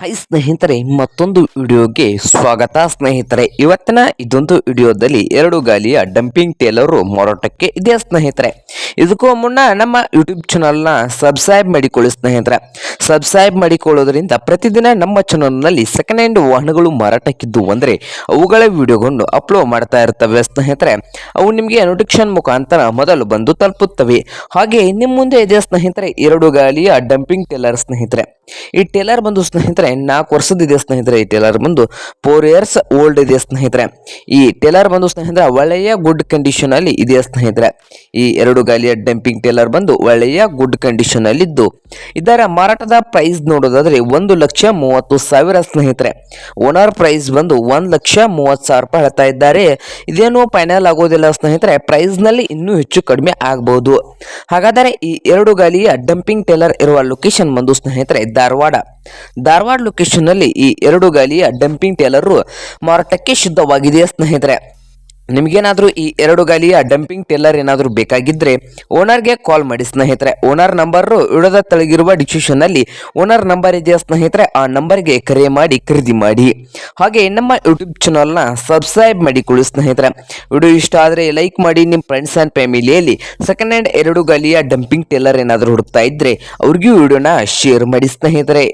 High ಸ್ನೇಹಿತರೆ, ಮತ್ತೊಂದು ವಿಡಿಯೋಗೆ ಸ್ವಾಗತ. ಸ್ನೇಹಿತರೆ, ಇವತ್ತಿನ ಇದೊಂದು ವಿಡಿಯೋದಲ್ಲಿ ಎರಡು ಗಾಲಿಯ ಡಂಪಿಂಗ್ ಟೇಲರು ಮಾರಾಟಕ್ಕೆ ಇದೆ ಸ್ನೇಹಿತರೆ? ಇದಕ್ಕೂ ಮುನ್ನ ನಮ್ಮ ಯೂಟ್ಯೂಬ್ ಚಾನಲ್ನ ಸಬ್ಸ್ಕ್ರೈಬ್ ಮಾಡಿಕೊಳ್ಳಿ ಸ್ನೇಹಿತರೆ. ಸಬ್ಸ್ಕ್ರೈಬ್ ಮಾಡಿಕೊಳ್ಳೋದ್ರಿಂದ ಪ್ರತಿದಿನ ನಮ್ಮ ಚಾನಲ್ನಲ್ಲಿ ಸೆಕೆಂಡ್ ಹ್ಯಾಂಡ್ ವಾಹನಗಳು ಮಾರಾಟಕ್ಕಿದ್ದು ಅಂದರೆ ಅವುಗಳ ವಿಡಿಯೋಗಳನ್ನು ಅಪ್ಲೋಡ್ ಮಾಡ್ತಾ ಇರ್ತವೆ ಸ್ನೇಹಿತರೆ. ಅವು ನಿಮಗೆ ನೋಟಿಫಿಕೇಶನ್ ಮುಖಾಂತರ ಮೊದಲು ಬಂದು ತಲುಪುತ್ತವೆ. ಹಾಗೆ ನಿಮ್ಮ ಮುಂದೆ ಇದೆ ಸ್ನೇಹಿತರೆ, ಎರಡು ಗಾಲಿಯ ಡಂಪಿಂಗ್ ಟೇಲರ್ ಸ್ನೇಹಿತರೆ. ಈ ಟೇಲರ್ ಬಂದು ಸ್ನೇಹಿತರೆ ನಾಲ್ಕು ವರ್ಷದಿದೆ ಸ್ನೇಹಿತರೆ ಈ ಟೇಲರ್ ಬಂದು. ಫೋರ್ ಇಯರ್ಸ್ ಓಲ್ಡ್ ಇದೆ ಸ್ನೇಹಿತರೆ. ಈ ಟೇಲರ್ ಬಂದು ಸ್ನೇಹಿತರೆ, ಒಳ್ಳೆಯ ಗುಡ್ ಕಂಡೀಷನ್ ಅಲ್ಲಿ ಇದೆ ಸ್ನೇಹಿತರೆ. ಈ ಎರಡು ಗಾಲಿಯ ಡಂಪಿಂಗ್ ಟೇಲರ್ ಬಂದು ಒಳ್ಳೆಯ ಗುಡ್ ಕಂಡೀಷನ್ ಅಲ್ಲಿ ಇದ್ದು ಇದರ ಮಾರಾಟದ ಪ್ರೈಸ್ ನೋಡೋದಾದ್ರೆ ಒಂದು ಲಕ್ಷ ಮೂವತ್ತು ಸಾವಿರ ಸ್ನೇಹಿತರೆ. ಓನರ್ ಪ್ರೈಸ್ ಬಂದು ಒಂದು ಲಕ್ಷ ಮೂವತ್ತು ಸಾವಿರ ರೂಪಾಯಿ ಹೇಳ್ತಾ ಇದ್ದಾರೆ. ಇದೇನು ಫೈನಲ್ ಆಗೋದಿಲ್ಲ ಸ್ನೇಹಿತರೆ ಪ್ರೈಸ್ನಲ್ಲಿ ಇನ್ನೂ ಹೆಚ್ಚು ಕಡಿಮೆ ಆಗಬಹುದು ಹಾಗಾದರೆ ಈ ಎರಡು ಗಾಲಿಯ ಡಂಪಿಂಗ್ ಟೇಲರ್ ಇರುವ ಲೊಕೇಶನ್ ಬಂದು ಸ್ನೇಹಿತರೆ ಧಾರವಾಡ. ಧಾರವಾಡ ಲೊಕೇಶನ್ನಲ್ಲಿ ಈ ಎರಡು ಗಾಲಿಯ ಡಂಪಿಂಗ್ ಟೇಲರ್ ಮಾರಾಟಕ್ಕೆ ಸಿದ್ಧವಾಗಿದೆ ಸ್ನೇಹಿತರೆ? ನಿಮಗೇನಾದರೂ ಈ ಎರಡು ಗಾಲಿಯ ಡಂಪಿಂಗ್ ಟೇಲರ್ ಏನಾದರೂ ಬೇಕಾಗಿದ್ದರೆ ಓನರ್ಗೆ ಕಾಲ್ ಮಾಡಿ ಸ್ನೇಹಿತರೆ. ಓನರ್ ನಂಬರು ಇಡದ ತಳಗಿರುವ ಡಿಸ್ಕ್ರಿಪ್ಷನ್ನಲ್ಲಿ ಓನರ್ ನಂಬರ್ ಇದೆಯಾ ಸ್ನೇಹಿತರೆ? ಆ ನಂಬರ್ಗೆ ಕರೆ ಮಾಡಿ ಖರೀದಿ ಮಾಡಿ. ಹಾಗೆ ನಮ್ಮ ಯೂಟ್ಯೂಬ್ ಚಾನಲ್ನ ಸಬ್ಸ್ಕ್ರೈಬ್ ಮಾಡಿಕೊಳ್ಳಿ ಸ್ನೇಹಿತರೆ. ವಿಡಿಯೋ ಇಷ್ಟ ಆದರೆ ಲೈಕ್ ಮಾಡಿ ನಿಮ್ಮ ಫ್ರೆಂಡ್ಸ್ ಆ್ಯಂಡ್ ಫ್ಯಾಮಿಲಿಯಲ್ಲಿ ಸೆಕೆಂಡ್ ಹ್ಯಾಂಡ್ ಎರಡು ಗಾಲಿಯ ಡಂಪಿಂಗ್ ಟೇಲರ್ ಏನಾದರೂ ಹುಡುಕ್ತಾ ಇದ್ದರೆ ಅವ್ರಿಗೂ ವಿಡಿಯೋನ ಶೇರ್ ಮಾಡಿ ಸ್ನೇಹಿತರೆ.